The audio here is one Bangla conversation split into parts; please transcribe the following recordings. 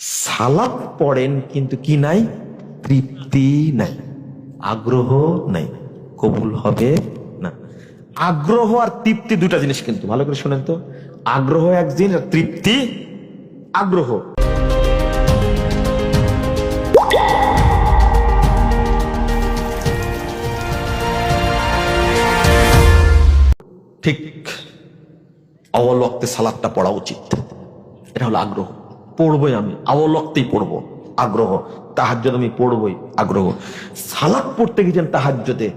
সালাদ পড়েন কিন্তু কি নাই? তৃপ্তি নাই, আগ্রহ নাই, কবুল হবে না। আগ্রহ আর তৃপ্তি দুটা জিনিস কিন্তু, ভালো করে শোনেন তো। আগ্রহ এক জিনিস আর তৃপ্তি আগ্রহ। ঠিক অবলক্তে সালাদটা পড়া উচিত। এটা হলো আগ্রহ। পড়বই আমি অবলক্তেই পড়ব, আগ্রহ তাহাজ্জত আমি পড়বই আগ্রহ। সালাদ পড়তে গেছেন তাহাজ্জতে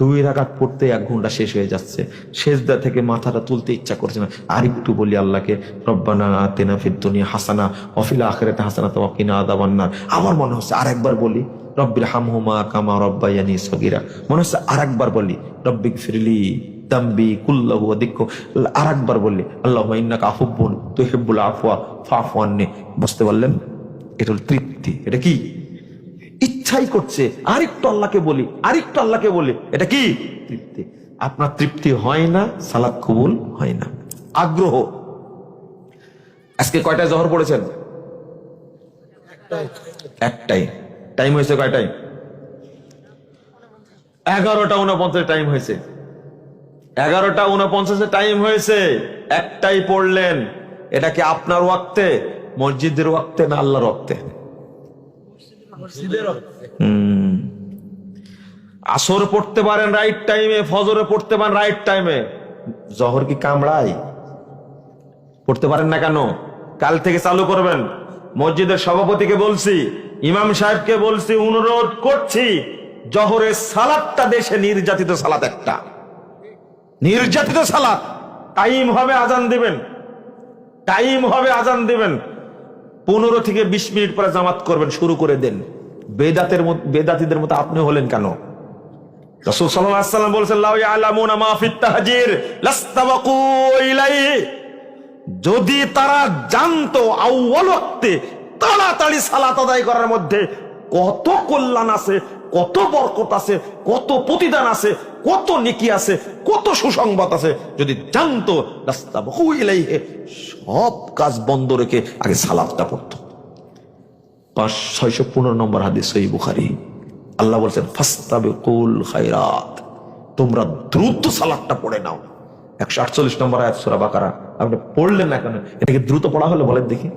দুই রাকাত পড়তে এক ঘণ্টা শেষ হয়ে যাচ্ছে শেষদা থেকে মাথাটা তুলতে ইচ্ছা করছে না। আর একটু বলি আল্লাহকে, রব্বানা আতেনা ফিদ দুনিয়া হাসানা অফিল আখেরাতে হাসানা তো অকিনা আদাবান্নার আমার মনে হচ্ছে আর একবার বলি রব্বির হামহুমা কামা রব্বায়ানি সগিরা। মনে হচ্ছে আর একবার বলি রব্বিক ফিরলি দিক্ষ আর একবার বললি, আল্লাহ বুঝতে পারলেন? এটা হলো তৃপ্তি। এটা কি? ইচ্ছাই করছে, আরেকটু আল্লাহকে বলি, আরেকটু আল্লাহকে বলি, এটা কি? তৃপ্তি। আপনার তৃপ্তি হয় না, সালাদ কবুল হয় না। আগ্রহ। আজকে কয়টায় জহর পড়েছেন? একটাই। টাইম হয়েছে কয়টাই এগারোটা উনপঞ্চাশ টাইম হয়েছে। এগারোটা উনপঞ্চাশে টাইম হয়েছে একটাই পড়লেন। এটা কি আপনার ওয়াক্তে মসজিদের ওয়াক্তে না আল্লাহর ওয়াক্তে। আসর পড়তে পারেন রাইট টাইমে ফজরে পড়তে পারেন রাইট টাইমে জহর কি কামড়াই পড়তে পারেন না কেন? কাল থেকে চালু করবেন। মসজিদের সভাপতিকে বলছি ইমাম সাহেবকে বলছি অনুরোধ করছি জহরের সালাদটা দেশে নির্যাতিত সালাদ একটা। নির্যাতিত সালাদ টাইম হবে আজান দিবেন। টাইম হবে আজান দিবেন। পনেরো থেকে বিশ মিনিট পরে জামাত করবেন, শুরু করে দেন। বেদাতের বেদাতিদের মতো আপনি হলেন কেন? রসুল সাল্লাম বলছেন যদি তারা জানতো আউয়াল তাড়াতাড়ি সালাত আদায় করার মধ্যে কত কল্যাণ আছে কত বরকত আছে, কত প্রতিদান আছে, কত নেকি আছে, কত সুসংবাদ আছে, যদি জানতো লাস্তাবাকু ইলাইহি, সব কাজ বন্ধ রেখে আগে সালাতটা পড়তো। পাঁচ, ছয়শো পনেরো নম্বর হাদিস সহি বুখারি। আল্লাহ বলছেন ফাস্তাবে কুল খাইরাত তোমরা দ্রুত সালাদটা পড়ে নাও। একশো আটচল্লিশ নম্বর আয়াত সুরা বাকারা। আপনি পড়লেন না কেন? এটাকে দ্রুত পড়া হলো বলেন দেখি।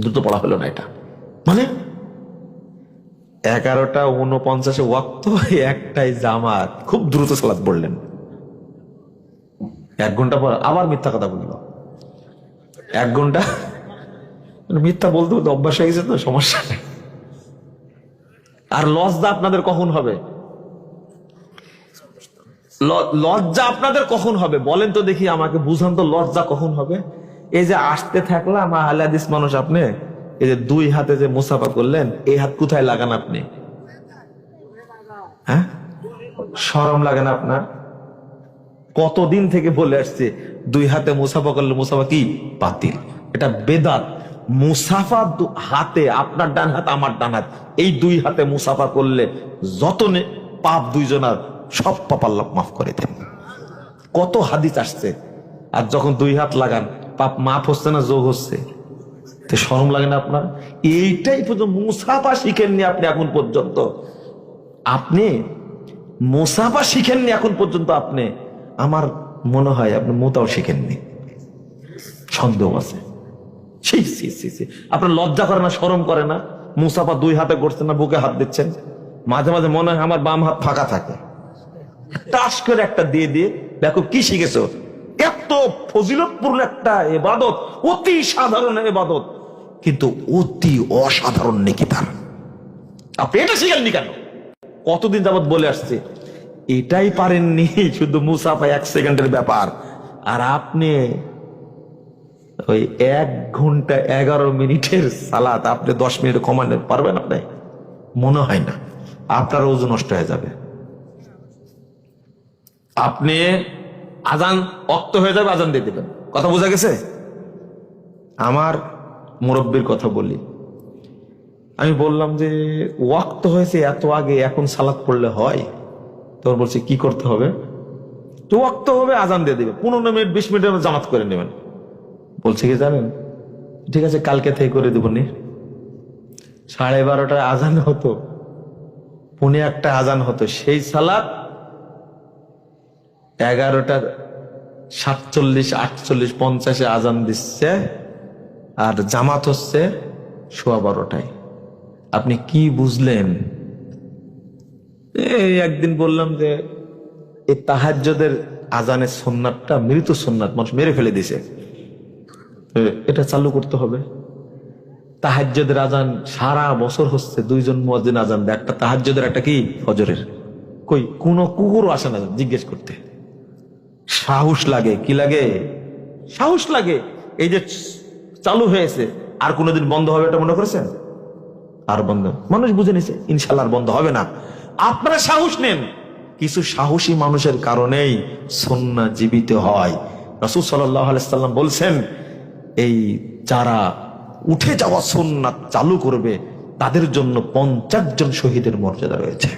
দ্রুত পড়া হলো না এটা। মানে এগারোটা উনপঞ্চাশে ওয়াক্ত একটাই জামাত খুব দ্রুত সালাদ পড়লেন। এক ঘণ্টা পর আবার মিথ্যা কথা বলল। এক ঘণ্টা মিথ্যা বলতে বলতে অভ্যাস হয়ে গেছে তো, সমস্যা নেই। আর লজ্জা আপনাদের কখন হবে? লজ্জা আপনাদের কখন হবে? বলেন তো দেখি আমাকে বুঝান তো লজ্জা কখন হবে? এই যে আসতে থাকলাম আহলাদিস মানুষ আপনি এই যে দুই হাতে যে মুসাফা করলেন, এই হাত কোথায় লাগান আপনি? হ্যাঁ? সরম লাগে না আপনার? কতদিন থেকে বলে আসছে, দুই হাতে মুসাফা করলে মুসাফা কি? বাতিল। এটা বেদাত। মুসাফা হাতে, আপনার ডান হাত, আমার ডান হাত। এই দুই হাতে মুসাফা করলে যত পাপ দুইজনার সব পাপ আল্লাহ মাফ করে দেন। কত হাদিস আসছে। আর যখন দুই হাত লাগান, পাপ মাফ হচ্ছে না, যোগ হচ্ছে? তো শরম লাগে না আপনার? এইটাই পর্যন্ত মুসাফা শিখেননি আপনি এখন পর্যন্ত। আপনি মুসাফা শিখেননি এখন পর্যন্ত আপনি। আমার মনে হয় আপনি মোতাও শিখেননি। সন্দেহ আছে। আপনার লজ্জা করে না সরম করে না? মুসাফা দুই হাতে করছেন না, বুকে হাত দিচ্ছেন? মাঝে মাঝে মনে হয় আমার বাম হাত ফাঁকা থাকে। টাস করে একটা দিয়ে দিয়ে। দেখো কি শিখেছো? এত ফজিলতপূর্ণ একটা এবাদত, অতি সাধারণ এবাদত। কিন্তু অতি অসাধারণ নেকি তার। আপনি এটা শিখেননি কেন? কতদিন যাবত বলে আসছে এটাই পারেননি শুধু মুসাফা এক সেকেন্ডের ব্যাপার। আর আপনি ওই এক ঘণ্টা এগারো মিনিটের সালাত আপনি দশ মিনিট কমাতে পারবেন আপনি? মনে হয় না। আপনার ওজন নষ্ট হয়ে যাবে। আপনি আজান অক্ত হয়ে যাবে আজান দিয়ে দেবেন। কথা বোঝা গেছে? আমার মুরব্বীর কথা বলি। আমি বললাম যে, ওয়াক্ত হয়েছে এত আগে, এখন সালাদ পড়লে হয়? তোর বলছে, কি করতে হবে? তো ওয়াক্ত হবে, আজান দিয়ে দেবে। পনেরো মিনিট, বিশ মধ্যে জামাত করে নেবেন। বলছে কি জানেন? ঠিক আছে, কালকে থেকে করে দেবো নি। সাড়ে বারোটায় আজান হতো। পুনে একটা আজান হতো। সেই সালাদ এগারোটার সাতচল্লিশ, আটচল্লিশ, পঞ্চাশে আজান দিচ্ছে। আর জামাত হচ্ছে সোয়া বারোটায়। আপনি কি বুঝলেন? এই একদিন বললাম যে, এই তাহাজ্যদের আজানের সোননাথটা, মৃত সোননাথ, মানুষ মেরে ফেলে দিছে এটা চালু করতে হবে। তাহাজ্যদের আজান সারা বছর হচ্ছে দুইজন মুয়াজ্জিন আজান দেয়। একটা তাহাজ্যদের একটা কি? ফজরের। কই, কোন কুকুরও আসে না জিজ্ঞেস করতে। সাহস লাগে, কি লাগে? সাহস লাগে। এই যে চালু হয়েছে, আর কোনোদিন বন্ধ হবে এটা মনে করেছেন? আর বন্ধ। মানুষ বুঝে নিছে ইনশাল্লাহ আর বন্ধ হবে না। আপনারা সাহস নেন। কিছু সাহসী মানুষের কারণেই সন্না জীবিত হয়। রসুল সাল্লাম বলছেন, এই যারা উঠে যাওয়া সন্না চালু করবে, তাদের জন্য পঞ্চাশ জন শহীদের মর্যাদা রয়েছে।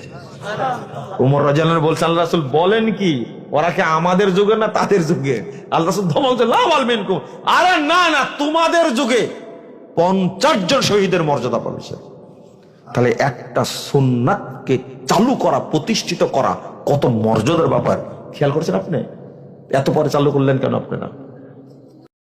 উমর রাজান বলছে আল্লাহ রাসুল বলেন কি ওরা কি আমাদের যুগে না তাদের যুগে? আল্লাহ বলছে আরে না না, তোমাদের যুগে পঞ্চাশ জন শহীদের মর্যাদা পাবে। তাহলে একটা সোননাথকে চালু করা, প্রতিষ্ঠিত করা কত মর্যাদার ব্যাপার? খেয়াল করছেন আপনি? এত পরে চালু করলেন কেন আপনারা